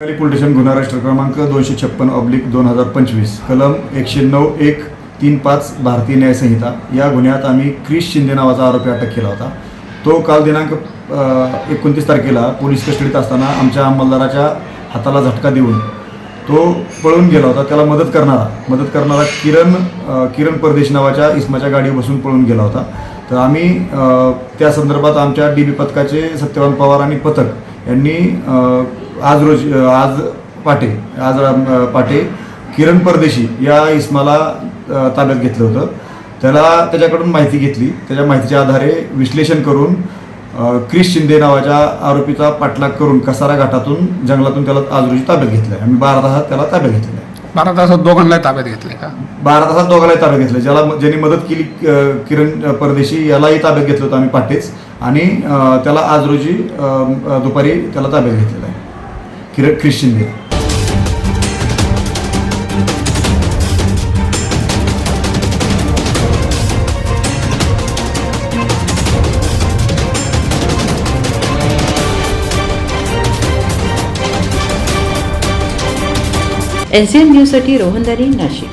Police station गुन्हा राष्ट्र क्रमांक दोनशे छप्पन ऑब्लिक दोन हजार पंचवीस कलम एकशे नऊ एक तीन पाच भारतीय न्यायसंहिता या गुन्ह्यात आम्ही क्रिश शिंदे नावाचा आरोपी अटक केला होता. तो काल दिनांक एकोणतीस तारखेला पोलीस कस्टडीत असताना आमच्या अंमलदाराच्या हाताला झटका देऊन तो पळून गेला होता. त्याला मदत करणारा मदत करणारा किरण किरण परदेश नावाच्या इस्माच्या गाडीवर बसून पळून गेला होता. तर आम्ही त्या संदर्भात आमच्या डी बी पथकाचे सत्यवान पवार आणि पथक यांनी आज रोज आज पाटे आज पाटे किरण परदेशी या इस्माला ताब्यात घेतलं होतं. त्याला त्याच्याकडून माहिती घेतली. त्याच्या माहितीच्या आधारे विश्लेषण करून क्रिश शिंदे नावाच्या आरोपीचा पाठलाग करून कसारा घाटातून जंगलातून त्याला आज रोजी ताब्यात घेतलं आहे आम्ही बारा तासात त्याला ताब्यात घेतलेलं आहे बारा तासात दोघांना ताब्यात घेतले का? बारा तासात दोघांनाही ताब्यात घेतलं ज्याला ज्यांनी मदत केली किरण परदेशी यालाही ताब्यात घेतलं होतं आम्ही पाटेच. आणि त्याला आज रोजी दुपारी त्याला ताब्यात घेतलेलं आहे. Kiran Krish Shinde N C N न्यूजसाठी रोहनदारी नाशिक.